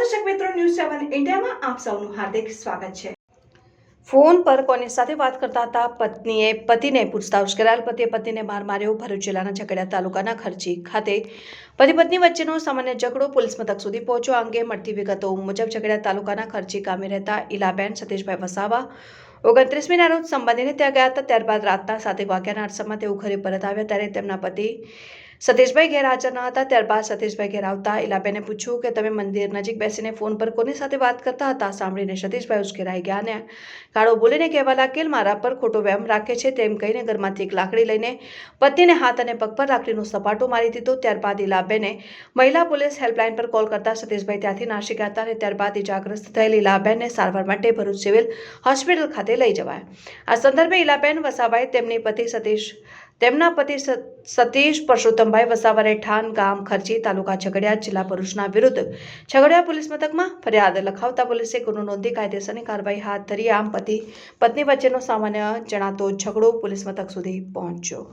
મિત્રો ન્યૂઝ સેવન ઇન્ડિયામાં આપ સૌનું હાર્દિક સ્વાગત છે. ફોન પર કોની સાથે વાત કરતા હતા? પત્નીએ પતિને પૂછતા કરાયેલ પતિએ પત્નીને માર માર્યો. ભરૂચ જિલ્લાના ઝઘડિયા તાલુકાના ખર્ચી ખાતે પતિ પત્ની વચ્ચેનો સામાન્ય ઝઘડો પોલીસ મથક સુધી પહોંચ્યો. અંગે મળતી વિગતો મુજબ ઝઘડિયા તાલુકાના ખર્ચી ગામે રહેતા ઇલાબેન સતીશભાઈ વસાવા ઓગણત્રીસમીના રોજ સંબંધીને ત્યાં ગયા હતા. ત્યારબાદ રાતના સાતેક વાગ્યાના અરસામાં તેઓ ઘરે પરત આવ્યા. ત્યારે તેમના પતિ સતીશભાઈ ઘેર હાજર ન હતા. ત્યારબાદ સતીશભાઈ ઘેર આવતા ઇલાબેને પૂછ્યું કે, તમે મંદિર નજીક બેસીને ફોન પર કોની સાથે વાત કરતા હતા? સાંભળીને સતીશભાઈ ઉશ્કેરાઈ ગયા અને કાળો બોલીને કહેવા લાગેલ, મારા પર ખોટો વ્યાયામ રાખે છે. તેમ કહીને ઘરમાંથી એક લાકડી લઈને પતિને હાથ અને પગ પર લાકડીનો સપાટો મારી દીધો. ત્યારબાદ ઇલાબેને મહિલા પોલીસ હેલ્પલાઇન પર કોલ કરતા સતીશભાઈ ત્યાંથી નાસી ગયા હતા અને ત્યારબાદ ઇજાગ્રસ્ત થયેલ ઇલાબેનને સારવાર માટે ભરૂચ સિવિલ હોસ્પિટલ ખાતે લઈ જવાય. આ સંદર્ભે ઇલાબેન વસાભાઈ તેમની પતિ સતીશ તેમના પતિ સતીશ પરસોત્તમભાઈ વસાવા રહેઠાણ ગામ ખર્ચી તાલુકા છગડિયા જિલ્લા ભરૂચના વિરુદ્ધ છગડિયા પોલીસ મથકમાં ફરિયાદ લખાવતા પોલીસે ગુનો નોંધી કાયદેસરની કાર્યવાહી હાથ ધરી આમ પતિ, પત્ની વચ્ચેનો સામાન્ય જણાતો ઝઘડો પોલીસ મથક સુધી પહોંચ્યો.